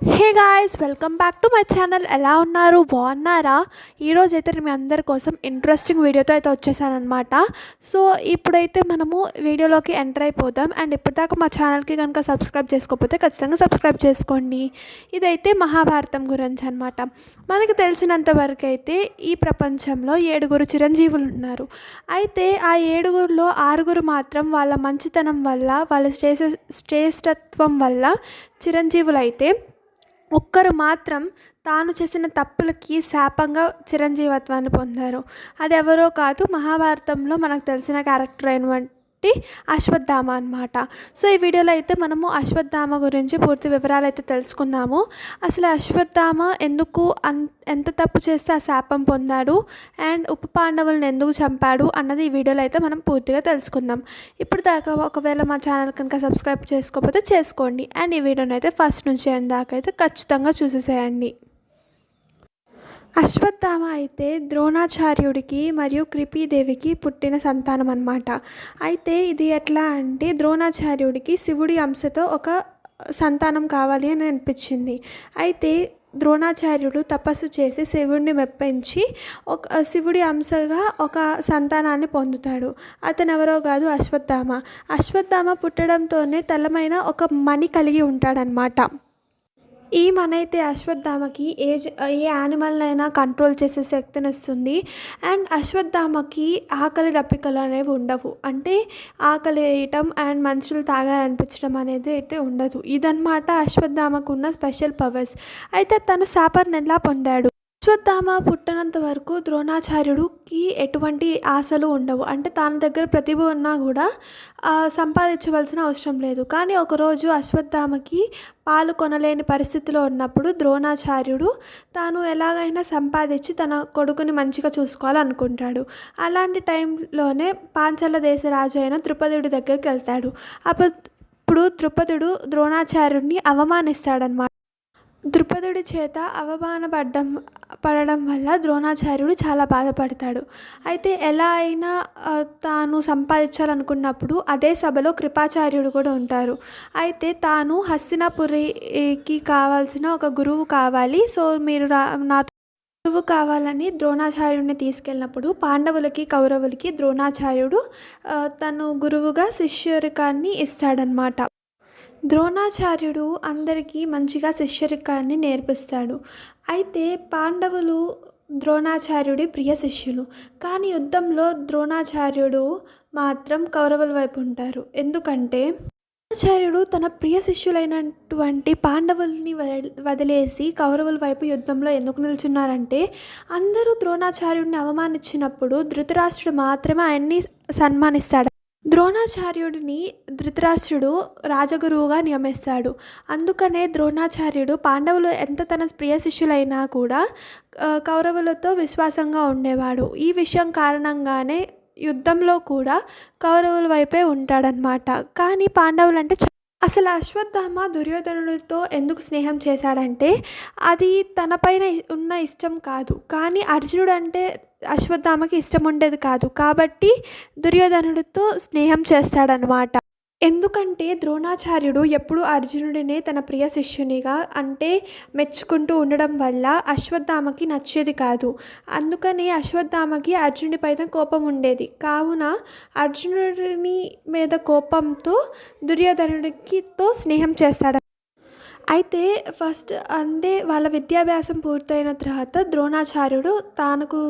Hey guys welcome back to my channel. ఎలా ఉన్నారు? బాగున్నారా? ఈరోజు అయితే మీ అందరి కోసం ఇంట్రెస్టింగ్ వీడియోతో అయితే వచ్చేసానమాట సో ఇప్పుడైతే మనము వీడియోలోకి ఎంటర్ అయిపోదాం. అండ్ ఇప్పటిదాకా మా ఛానల్కి కనుక సబ్స్క్రైబ్ చేసుకోకపోతే ఖచ్చితంగా సబ్స్క్రైబ్ చేసుకోండి. ఇదైతే మహాభారతం గురించి అనమాట మనకి తెలిసినంత వరకు అయితే ఈ ప్రపంచంలో ఏడుగురు చిరంజీవులు ఉన్నారు. అయితే ఆ ఏడుగురిలో ఆరుగురు మాత్రం వాళ్ళ మంచితనం వల్ల వాళ్ళ శ్రేష శ్రేష్టత్వం వల్ల చిరంజీవులు అయితే ఒక్కరు మాత్రం తాను చేసిన తప్పులకి శాపంగా చిరంజీవత్వాన్ని పొందారు. అది ఎవరో కాదు మహాభారతంలో మనకు తెలిసిన క్యారెక్టర్ అయిన అయినటువంటి అశ్వత్థామ అనమాట సో ఈ వీడియోలో అయితే మనము అశ్వత్థామ గురించి పూర్తి వివరాలు అయితే తెలుసుకుందాము అసలు అశ్వత్థామ ఎందుకు అన్ ఎంత తప్పు చేస్తే ఆ శాపం పొందాడు? అండ్ ఉప పాండవులను ఎందుకు చంపాడు? అన్నది ఈ వీడియోలో అయితే మనం పూర్తిగా తెలుసుకుందాం. ఇప్పుడు దాకా ఒకవేళ మా ఛానల్ కనుక సబ్స్క్రైబ్ చేసుకోకపోతే చేసుకోండి. అండ్ ఈ వీడియోని అయితే ఫస్ట్ నుంచి ఎండ్ దాకా అయితే ఖచ్చితంగా చూసేసేయండి. అశ్వత్థామ అయితే ద్రోణాచార్యుడికి మరియు కృపీదేవికి పుట్టిన సంతానం అన్నమాట. అయితే ఇది ఎట్లా అంటే ద్రోణాచార్యుడికి శివుడి అంశతో ఒక సంతానం కావాలి అని అనిపించింది. అయితే ద్రోణాచార్యుడు తపస్సు చేసి శివుడిని మెప్పించి ఒక శివుడి అంశగా ఒక సంతానాన్ని పొందుతాడు. అతను ఎవరో కాదు అశ్వత్థామ. అశ్వత్థామ పుట్టడంతోనే తలమైన ఒక మణి కలిగి ఉంటాడనమాట ఈ మనైతే అశ్వత్థామకి ఏ జ- ఏ యానిమల్నైనా కంట్రోల్ చేసే శక్తిని ఇస్తుంది అండ్ అశ్వత్థామకి ఆకలి దప్పికలు అనేవి ఉండవు. అంటే ఆకలి వేయటం అండ్ మనుషులు తాగాలనిపించడం అనేది అయితే ఉండదు. ఇదన్నమాట అశ్వత్థామకు ఉన్న స్పెషల్ పవర్స్. అయితే తను శాపాన్ని ఎలా పొందాడు? అశ్వత్థామ పుట్టనంత వరకు ద్రోణాచార్యుడికి ఎటువంటి ఆశలు ఉండవు. అంటే తన దగ్గర ప్రతిభ ఉన్నా కూడా సంపాదించవలసిన అవసరం లేదు. కానీ ఒకరోజు అశ్వత్థామకి పాలు కొనలేని పరిస్థితిలో ఉన్నప్పుడు ద్రోణాచార్యుడు తాను ఎలాగైనా సంపాదించి తన కొడుకుని మంచిగా చూసుకోవాలనుకుంటాడు. అలాంటి టైంలోనే పాంచాల దేశ రాజు అయిన ద్రుపదుడి దగ్గరికి వెళ్తాడు. అప్పుడు ద్రుపదుడు ద్రోణాచార్యుడిని అవమానిస్తాడనమాట ద్రుపదుడి చేత అవమానపడ్డం పడడం వల్ల ద్రోణాచార్యుడు చాలా బాధపడతాడు. అయితే ఎలా అయినా తాను సంపాదించాలనుకున్నప్పుడు అదే సభలో కృపాచార్యుడు కూడా ఉంటారు. అయితే తాను హస్తినాపురికి కావాల్సిన ఒక గురువు కావాలి. సో మీరు రా నాతో గురువు కావాలని ద్రోణాచార్యుడిని తీసుకెళ్ళినప్పుడు పాండవులకి కౌరవులకి ద్రోణాచార్యుడు తను గురువుగా శిష్యరికాన్ని ఇస్తాడనమాట ద్రోణాచార్యుడు అందరికీ మంచిగా శిష్యరికాన్ని నేర్పిస్తాడు. అయితే పాండవులు ద్రోణాచార్యుడి ప్రియ శిష్యులు. కానీ యుద్ధంలో ద్రోణాచార్యుడు మాత్రం కౌరవుల వైపు ఉంటారు. ఎందుకంటే ద్రోణాచార్యుడు తన ప్రియ శిష్యులైనటువంటి పాండవుల్ని వదిలేసి కౌరవుల వైపు యుద్ధంలో ఎందుకు నిల్చున్నారంటే అందరూ ద్రోణాచార్యుడిని అవమానించినప్పుడు ధృతరాష్ట్రుడు మాత్రమే ఆయన్ని సన్మానిస్తాడు. ద్రోణాచార్యుడిని ధృతరాష్ట్రుడు రాజగురువుగా నియమిస్తాడు. అందుకనే ద్రోణాచార్యుడు పాండవులు ఎంత తన ప్రియ శిష్యులైనా కూడా కౌరవులతో విశ్వాసంగా ఉండేవాడు. ఈ విషయం కారణంగానే యుద్ధంలో కూడా కౌరవుల వైపే ఉంటాడనమాట కానీ పాండవులు అంటే అసలు అశ్వత్థామ దుర్యోధనుడితో ఎందుకు స్నేహం చేశాడంటే అది తనపైన ఉన్న ఇష్టం కాదు. కానీ అర్జునుడు అంటే అశ్వత్థామకి ఇష్టం ఉండేది కాదు. కాబట్టి దుర్యోధనుడితో స్నేహం చేస్తాడనమాట ఎందుకంటే ద్రోణాచార్యుడు ఎప్పుడు అర్జునుడినే తన ప్రియ శిష్యునిగా అంటే మెచ్చుకుంటూ ఉండడం వల్ల అశ్వత్థామకి నచ్చేది కాదు. అందుకని అశ్వత్థామకి అర్జునుడి పైన కోపం ఉండేది. కావున అర్జునుడిని మీద కోపంతో దుర్యోధనుడికితో స్నేహం చేస్తాడు అయితే ఫస్ట్ అంటే వాళ్ళ విద్యాభ్యాసం పూర్తయిన తర్వాత ద్రోణాచార్యుడు తనకు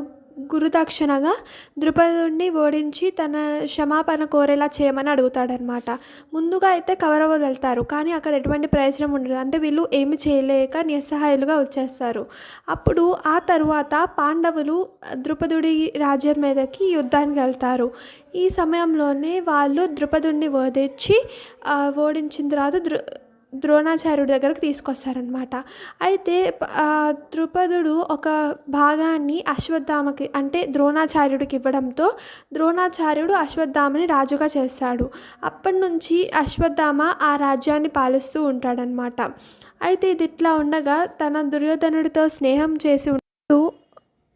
గురుదక్షిణగా ద్రుపదుడిని ఓడించి తన క్షమాపణ కోరేలా చేయమని అడుగుతాడనమాట ముందుగా అయితే కౌరవ వెళ్తారు కానీ అక్కడ ఎటువంటి ప్రయోజనం ఉండదు. అంటే వీళ్ళు ఏమి చేయలేక నిస్సహాయులుగా వచ్చేస్తారు. అప్పుడు ఆ తరువాత పాండవులు ద్రుపదుడి రాజ్యం మీదకి యుద్ధానికి వెళ్తారు. ఈ సమయంలోనే వాళ్ళు ద్రుపదుడిని ఓడించి ఓడించిన తర్వాత దృ ద్రోణాచార్యుడి దగ్గరకు తీసుకొస్తారనమాట అయితే ద్రుపదుడు ఒక భాగాన్ని అశ్వత్థామకి అంటే ద్రోణాచార్యుడికి ఇవ్వడంతో ద్రోణాచార్యుడు అశ్వత్థామని రాజుగా చేస్తాడు. అప్పటి నుంచి అశ్వత్థామ ఆ రాజ్యాన్ని పాలిస్తూ ఉంటాడనమాట అయితే ఇది ఇట్లా ఉండగా తన దుర్యోధనుడితో స్నేహం చేసి ఉంటూ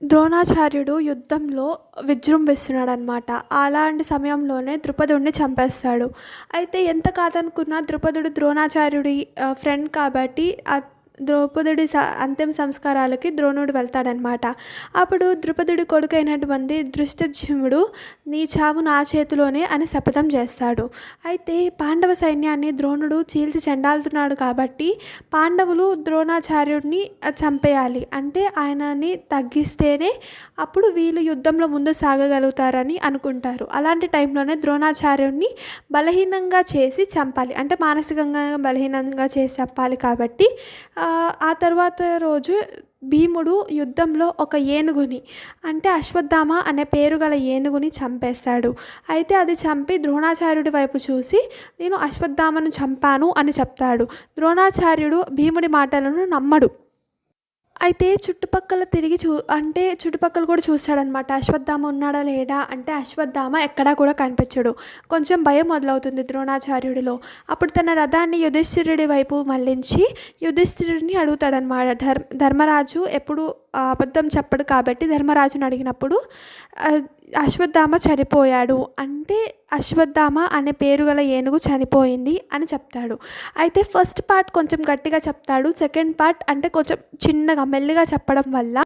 ద్రోణాచార్యుడు యుద్ధంలో విజృంభిస్తున్నాడు అనమాట అలాంటి సమయంలోనే ద్రుపదుడిని చంపేస్తాడు. అయితే ఎంత కాదనుకున్నా ద్రుపదుడు ద్రోణాచార్యుడి ఫ్రెండ్ కాబట్టి ద్రౌపదుడి అంతిమ సంస్కారాలకి ద్రోణుడు వెళ్తాడనమాట. అప్పుడు ద్రుపదుడి కొడుకైనటువంటి దృష్టజిముడు నీ చావు నా చేతిలోనే అని శపథం చేస్తాడు. అయితే పాండవ సైన్యాన్ని ద్రోణుడు చీల్చి చెండాలుతున్నాడు కాబట్టి పాండవులు ద్రోణాచార్యుడిని చంపేయాలి. అంటే ఆయనని తగ్గిస్తేనే అప్పుడు వీళ్ళు యుద్ధంలో ముందు సాగగలుగుతారని అనుకుంటారు. అలాంటి టైంలోనే ద్రోణాచార్యుడిని బలహీనంగా చేసి చంపాలి. అంటే మానసికంగా బలహీనంగా చేసి చంపాలి కాబట్టి ఆ, తర్వాత రోజు భీముడు యుద్ధంలో ఒక ఏనుగుని అంటే అశ్వత్థామ అనే పేరు గల ఏనుగుని చంపేస్తాడు. అయితే అది చంపి ద్రోణాచార్యుడి వైపు చూసి నేను అశ్వత్థామను చంపాను అని చెప్తాడు. ద్రోణాచార్యుడు భీముడి మాటలను నమ్మడు. అయితే చుట్టుపక్కల తిరిగి చూ అంటే చుట్టుపక్కల కూడా చూస్తాడనమాట అశ్వత్థామ ఉన్నాడా లేడా? అంటే అశ్వత్థామ ఎక్కడా కూడా కనిపించడు. కొంచెం భయం మొదలవుతుంది ద్రోణాచార్యుడిలో. అప్పుడు తన రథాన్ని యుధిష్ఠిరుడి వైపు మళ్ళించి యుధిష్ఠిరుడిని అడుగుతాడనమాట ధర్మ ధర్మరాజు ఎప్పుడు అబద్ధం చెప్పడు కాబట్టి ధర్మరాజుని అడిగినప్పుడు అశ్వత్థామ చనిపోయాడు. అంటే అశ్వత్థామ అనే పేరు గల ఏనుగు చనిపోయింది అని చెప్తాడు. అయితే ఫస్ట్ పార్ట్ కొంచెం గట్టిగా చెప్తాడు. సెకండ్ పార్ట్ అంటే కొంచెం చిన్నగా మెల్లిగా చెప్పడం వల్ల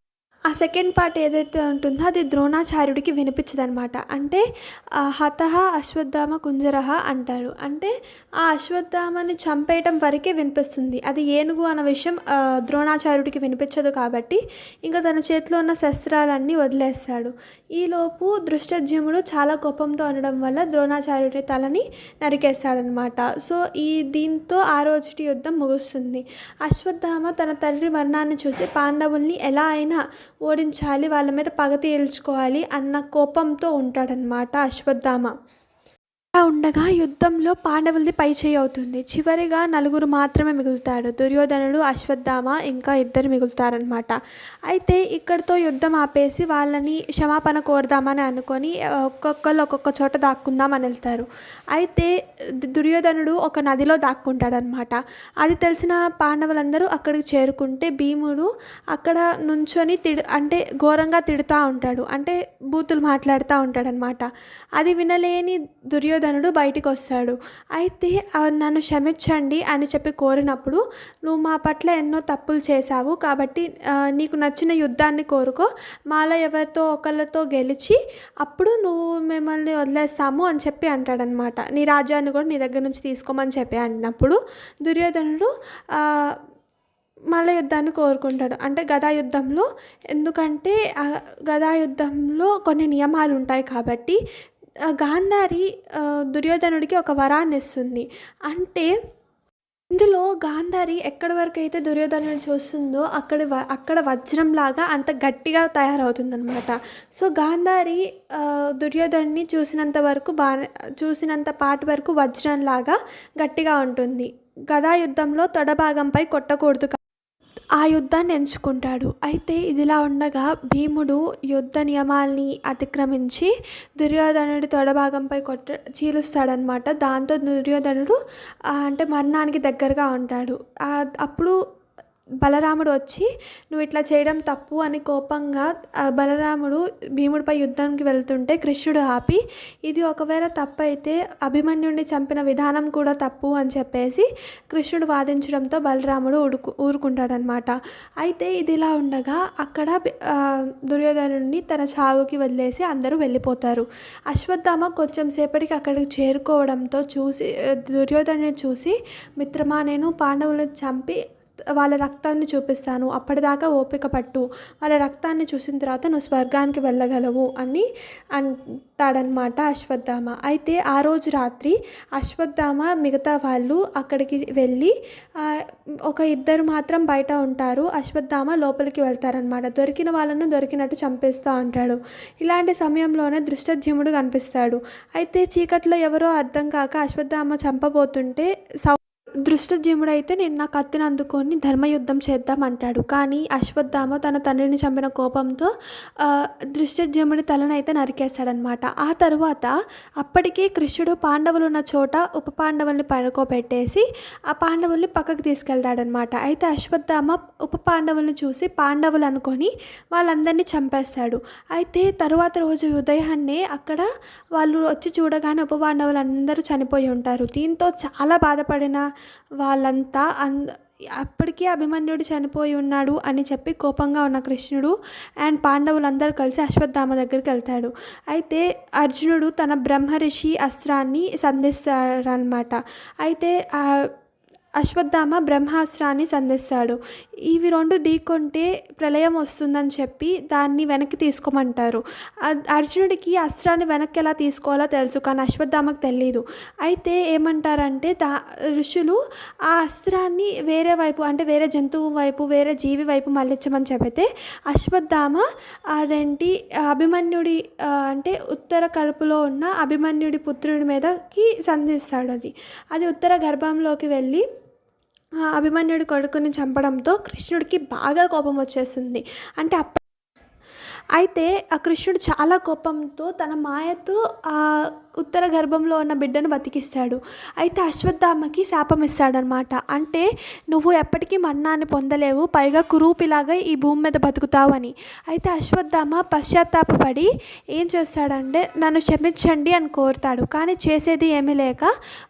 ఆ సెకండ్ పార్ట్ ఏదైతే ఉంటుందో అది ద్రోణాచార్యుడికి వినిపించదనమాట అంటే హతహ అశ్వత్థామ కుంజరహ అంటారు. అంటే ఆ అశ్వత్థామని చంపేయటం వరకే వినిపిస్తుంది. అది ఏనుగు అన్న విషయం ద్రోణాచార్యుడికి వినిపించదు కాబట్టి ఇంకా తన చేతిలో ఉన్న శస్త్రాలన్నీ వదిలేస్తాడు. ఈలోపు దృష్టజ్యముడు చాలా కోపంతో ఉండడం వల్ల ద్రోణాచార్యుడి తలని నరికేస్తాడనమాట సో ఈ దీంతో ఆ రోజుటి యుద్ధం ముగుస్తుంది. అశ్వత్థామ తన తండ్రి మరణాన్ని చూసి పాండవుల్ని ఎలా అయినా ఓడించాలి వాళ్ళ మీద పగ తీర్చుకోవాలి అన్న కోపంతో ఉంటాడనమాట అశ్వత్థామ. అలా ఉండగా యుద్ధంలో పాండవులది పై చేయి అవుతుంది. చివరిగా నలుగురు మాత్రమే మిగులుతాడు దుర్యోధనుడు అశ్వత్థామ ఇంకా ఇద్దరు మిగులుతారనమాట అయితే ఇక్కడితో యుద్ధం ఆపేసి వాళ్ళని క్షమాపణ కోరదామని అనుకొని ఒక్కొక్కరు ఒక్కొక్క చోట దాక్కుందామని వెళ్తారు. అయితే దుర్యోధనుడు ఒక నదిలో దాక్కుంటాడనమాట అది తెలిసిన పాండవులందరూ అక్కడికి చేరుకుంటే భీముడు అక్కడ నుంచొని తిడు అంటే ఘోరంగా తిడుతూ ఉంటాడు. అంటే బూతులు మాట్లాడుతూ ఉంటాడనమాట అది వినలేని దుర్యోధనుడు బయటికి వస్తాడు అయితే నన్ను క్షమించండి అని చెప్పి కోరినప్పుడు నువ్వు మా పట్ల ఎన్నో తప్పులు చేశావు కాబట్టి నీకు నచ్చిన యుద్ధాన్ని కోరుకో. మాలో ఎవరితో ఒకళ్ళతో గెలిచి అప్పుడు నువ్వు మిమ్మల్ని వదిలేస్తాము అని చెప్పి అంటాడనమాట నీ రాజ్యాన్ని కూడా నీ దగ్గర నుంచి తీసుకోమని చెప్పి అన్నప్పుడు దుర్యోధనుడు మల్ల యుద్ధాన్ని కోరుకుంటాడు. అంటే గదా యుద్ధంలో ఎందుకంటే గదా యుద్ధంలో కొన్ని నియమాలు ఉంటాయి కాబట్టి గాంధారి దుర్యోధనుడికి ఒక వరాన్ని ఇస్తుంది. అంటే ఇందులో గాంధారి ఎక్కడి వరకు అయితే దుర్యోధనుడు చూస్తుందో అక్కడ వ- అక్కడ వజ్రంలాగా అంత గట్టిగా తయారవుతుందన్నమాట. సో గాంధారి దుర్యోధన్ని చూసినంత వరకు బాగా చూసినంత పాటు వరకు వజ్రంలాగా గట్టిగా ఉంటుంది. గదా యుద్ధంలో తొడ భాగంపై కొట్టకూడదు ఆ యుద్ధాన్ని ఎంచుకుంటాడు. అయితే ఇదిలా ఉండగా భీముడు యుద్ధ నియమాల్ని అతిక్రమించి దుర్యోధనుడి తొడభాగంపై కొట్ట చీలుస్తాడనమాట దాంతో దుర్యోధనుడు అంటే మరణానికి దగ్గరగా ఉంటాడు. అప్పుడు బలరాముడు వచ్చి నువ్వు ఇట్లా చేయడం తప్పు అని కోపంగా బలరాముడు భీముడిపై యుద్ధానికి వెళ్తుంటే కృష్ణుడు ఆపి ఇది ఒకవేళ తప్పు అయితే అభిమన్యుడిని చంపిన విధానం కూడా తప్పు అని చెప్పేసి కృష్ణుడు వాదించడంతో బలరాముడు ఉడుకు ఊరుకుంటాడనమాట అయితే ఇది ఇలా ఉండగా అక్కడ దుర్యోధనుడిని తన చావుకి వదిలేసి అందరూ వెళ్ళిపోతారు. అశ్వత్థామ కొంచెం సేపటికి అక్కడికి చేరుకోవడంతో చూసి దుర్యోధనుని చూసి మిత్రమా నేను పాండవులను చంపి వాళ్ళ రక్తాన్ని చూపిస్తాను అప్పటిదాకా ఓపిక పట్టు వాళ్ళ రక్తాన్ని చూసిన తర్వాత నువ్వు స్వర్గానికి వెళ్ళగలవు అని అంటాడనమాట అశ్వత్థామ. అయితే ఆ రోజు రాత్రి అశ్వత్థామ మిగతా వాళ్ళు అక్కడికి వెళ్ళి ఒక ఇద్దరు మాత్రం బయట ఉంటారు. అశ్వత్థామ లోపలికి వెళ్తారనమాట దొరికిన వాళ్ళను దొరికినట్టు చంపేస్తూ ఉంటాడు ఇలాంటి సమయంలోనే దృష్టజ్యముడు కనిపిస్తాడు. అయితే చీకట్లో ఎవరో అర్థం కాక అశ్వత్థామ చంపబోతుంటే సౌ దృష్టజ్యముడు అయితే నేను నా కత్తిని అందుకొని ధర్మయుద్ధం చేద్దాం అంటాడు. కానీ అశ్వత్థామ తన తండ్రిని చంపిన కోపంతో దృష్టజ్యముడి తలను అయితే నరికేస్తాడనమాట ఆ తర్వాత అప్పటికే కృష్ణుడు పాండవులు ఉన్న చోట ఉప పాండవుల్ని పడుకోబెట్టేసి ఆ పాండవుల్ని పక్కకు తీసుకెళ్తాడనమాట అయితే అశ్వత్థామ ఉప పాండవుల్ని చూసి పాండవులు అనుకొని వాళ్ళందరినీ చంపేస్తాడు. అయితే తరువాత రోజు ఉదయాన్నే అక్కడ వాళ్ళు వచ్చి చూడగానే ఉప పాండవులు అందరూ చనిపోయి ఉంటారు. దీంతో చాలా బాధపడిన వాళ్ళంతా అన్ అప్పటికే అభిమన్యుడు చనిపోయి ఉన్నాడు అని చెప్పి కోపంగా ఉన్న కృష్ణుడు అండ్ పాండవులందరూ కలిసి అశ్వత్థామ దగ్గరికి వెళ్తాడు. అయితే అర్జునుడు తన బ్రహ్మరిషి అస్త్రాన్ని సంధిస్తాడనమాట అయితే అశ్వత్థామ బ్రహ్మాస్త్రాన్ని సంధిస్తాడు. ఇవి రెండు ఢీకొంటే ప్రళయం వస్తుందని చెప్పి దాన్ని వెనక్కి తీసుకోమంటారు. అర్జునుడికి అస్త్రాన్ని వెనక్కి ఎలా తీసుకోవాలో తెలుసు కానీ అశ్వత్థామకు తెలియదు అయితే ఏమంటారంటే దా ఋషులు ఆ అస్త్రాన్ని వేరే వైపు అంటే వేరే జంతువు వైపు వేరే జీవి వైపు మళ్ళించమని చెబితే అశ్వత్థామ అదేంటి అభిమన్యుడి అంటే ఉత్తర కడుపులో ఉన్న అభిమన్యుడి పుత్రుడి మీదకి సంధిస్తాడు అది. అది ఉత్తర గర్భంలోకి వెళ్ళి అభిమన్యుడి కొడుకుని చంపడంతో కృష్ణుడికి బాగా కోపం వచ్చేస్తుంది అంటే అప్ప అయితే ఆ కృష్ణుడు చాలా కోపంతో తన మాయతో ఆ ఉత్తర గర్భంలో ఉన్న బిడ్డను బతికిస్తాడు. అయితే అశ్వత్థామకి శాపం ఇస్తాడనమాట అంటే నువ్వు ఎప్పటికీ మన్నాన్ని పొందలేవు పైగా కురూపిలాగా ఈ భూమి మీద బతుకుతావని. అయితే అశ్వత్థామ పశ్చాత్తాపడి ఏం చేస్తాడంటే నన్ను క్షమించండి అని కోరుతాడు. కానీ చేసేది ఏమీ లేక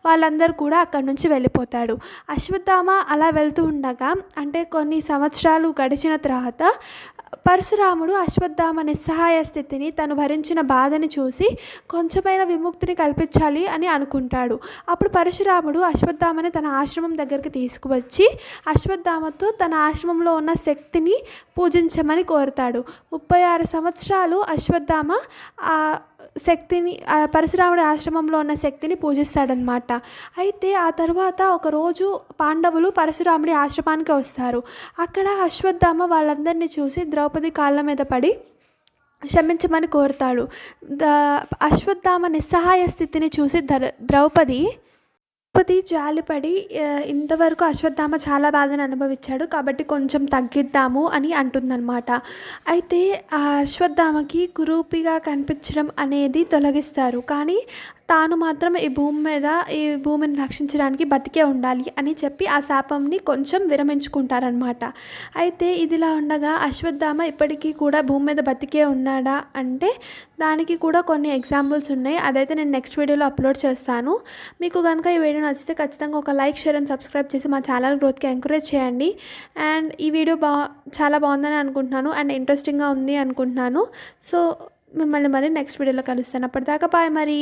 వాళ్ళందరూ కూడా అక్కడి నుంచి వెళ్ళిపోతాడు అశ్వత్థామ అలా వెళ్తూ ఉండగా అంటే కొన్ని సంవత్సరాలు గడిచిన తర్వాత పరశురాముడు అశ్వత్థామ నిస్సహాయ స్థితిని తను భరించిన బాధని చూసి కొంచెమైన విముక్తిని కల్పించాలి అని అనుకుంటాడు. అప్పుడు పరశురాముడు అశ్వత్థామని తన ఆశ్రమం దగ్గరికి తీసుకువచ్చి అశ్వత్థామతో తన ఆశ్రమంలో ఉన్న శక్తిని పూజించమని కోరుతాడు. ముప్పై ఆరు సంవత్సరాలు అశ్వత్థామ శక్తిని పరశురాముడి ఆశ్రమంలో ఉన్న శక్తిని పూజిస్తాడనమాట అయితే ఆ తర్వాత ఒకరోజు పాండవులు పరశురాముడి ఆశ్రమానికి వస్తారు. అక్కడ అశ్వత్థామ వాళ్ళందరినీ చూసి ద్రౌపది కాళ్ళ మీద పడి క్షమించమని కోరుతాడు. ద అశ్వత్థామ నిస్సహాయ స్థితిని చూసి ద్రౌపది ద్రౌపది జాలిపడి ఇంతవరకు అశ్వత్థామ చాలా బాధను అనుభవించాడు. కాబట్టి కొంచెం తగ్గిద్దాము అని అంటుందన్నమాట. అయితే ఆ అశ్వత్థామకి కురూపిగా కనిపించడం అనేది తొలగిస్తారు. కానీ తాను మాత్రం ఈ భూమి మీద ఈ భూమిని రక్షించడానికి బతికే ఉండాలి అని చెప్పి ఆ శాపంని కొంచెం విరమించుకుంటారనమాట అయితే ఇదిలా ఉండగా అశ్వత్థామ ఇప్పటికీ కూడా భూమి మీద బతికే ఉన్నాడా అంటే దానికి కూడా కొన్ని ఎగ్జాంపుల్స్ ఉన్నాయి. అదైతే నేను నెక్స్ట్ వీడియోలో అప్లోడ్ చేస్తాను. మీకు కనుక ఈ వీడియో నచ్చితే ఖచ్చితంగా ఒక లైక్ షేర్ అండ్ సబ్స్క్రైబ్ చేసి మా ఛానల్ గ్రోత్కి ఎంకరేజ్ చేయండి. అండ్ ఈ వీడియో బా చాలా బాగుందని అనుకుంటున్నాను అండ్ ఇంట్రెస్టింగ్గా ఉంది అనుకుంటున్నాను. సో మిమ్మల్ని మరి నెక్స్ట్ వీడియోలో కలుస్తాను. అప్పటిదాకా బాయ్ మరి.